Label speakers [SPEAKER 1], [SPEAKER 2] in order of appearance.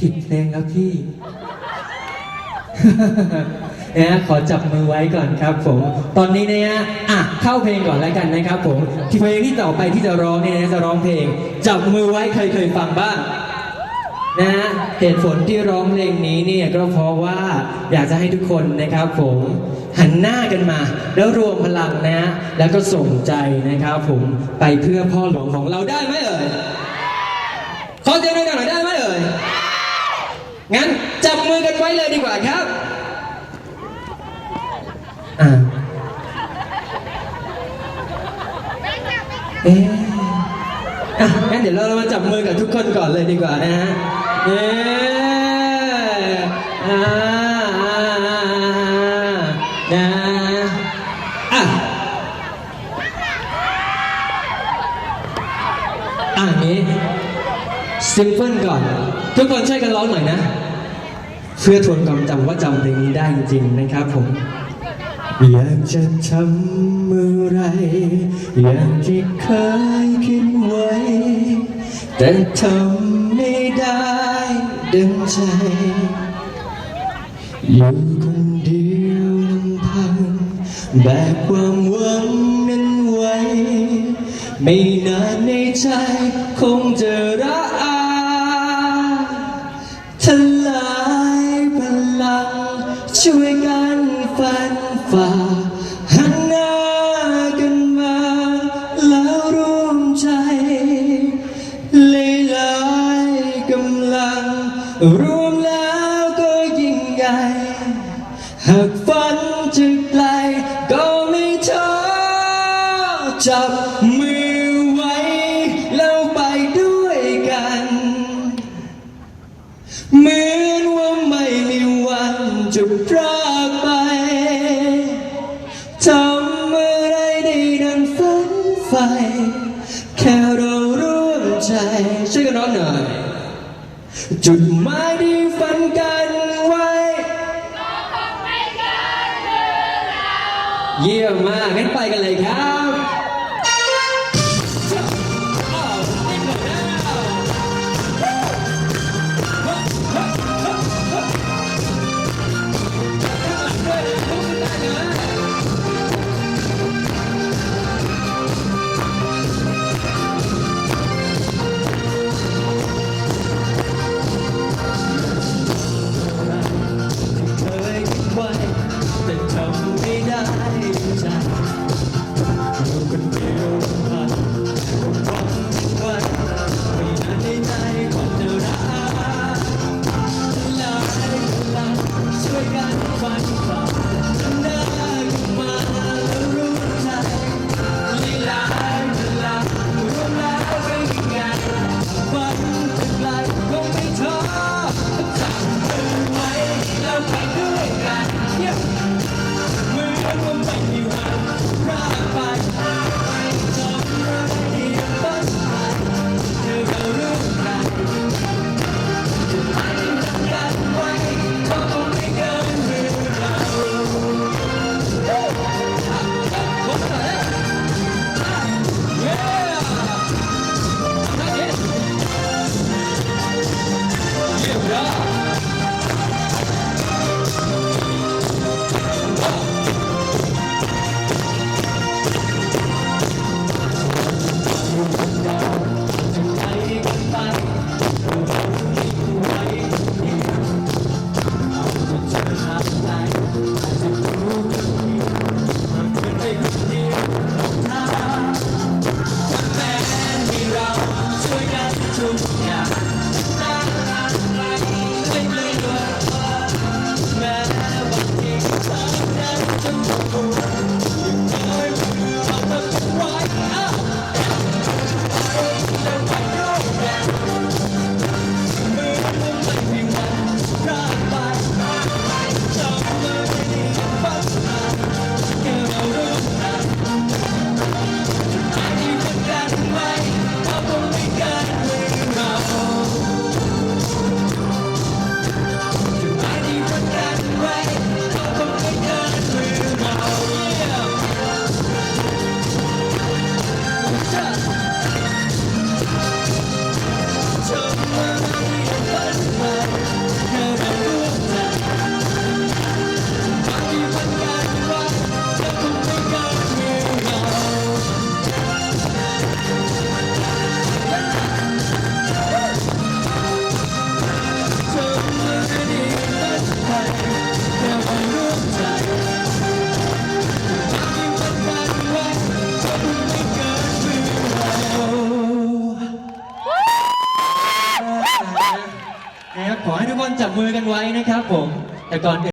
[SPEAKER 1] ผิดเพลงแล้วพี่นะขอจับมือไว้ก่อนครับผม ตอนนี้นะฮะอะเข้าเพลงก่อนแล้วกันนะครับผมที่เพลงที่ต่อไปที่จะร้องเนี่ยนะจะร้องเพลง จับมือไว้เคยเคยฟังบ้างนะฮะเหตุผลที่ร้องเพลงนี้เนี่ยก็เพราะว่าอยากจะให้ทุกคนนะครับผมหันหน้ากันมา แล้วรวมพลังนะแล้วก็ส่งใจนะครับผมไปเพื่อพ่อหลวงของเราได้ไหมเอ่ยขอเสียงหน่อยได้ งั้นจับมือกันไว้เลยดีกว่าครับอ่าเอ๊ะอะงั้นเดี๋ยวเรามาจับมือกับทุกคนก่อนเลยดีกว่านะฮะเย้อ่าอ่าอ่านะอะอะนี้ซิมเพิลก่อน ทุกคนช่วยกันร้องหน่อยนะ เพื่อทวนความจำว่าจำเพลงนี้ได้จริงๆนะครับผม อยากจะทำเมื่อไร อย่างที่เคยคิดไว้ แต่ทำไม่ได้ดังใจ อยู่คนเดียวลำพังแบกความหวังนั้นไว้ ไม่นานในใจคงจะระอา รวมแล้วก็ยิ่งใหญ่ หากฝันจะไกลก็ไม่ท้อจับมือไว้ แล้วไปด้วยกัน เหมือนว่าไม่มีวันจะพรากไป จุดหมายที่ฝันกันไว้เยี่ยมมากงั้นไปกันเลยครับเคยคิดไว้แต่ทำไม่ได้ใให้ทุกคนจับมือกันไว้นะครับผมแต่ก่อนอื่น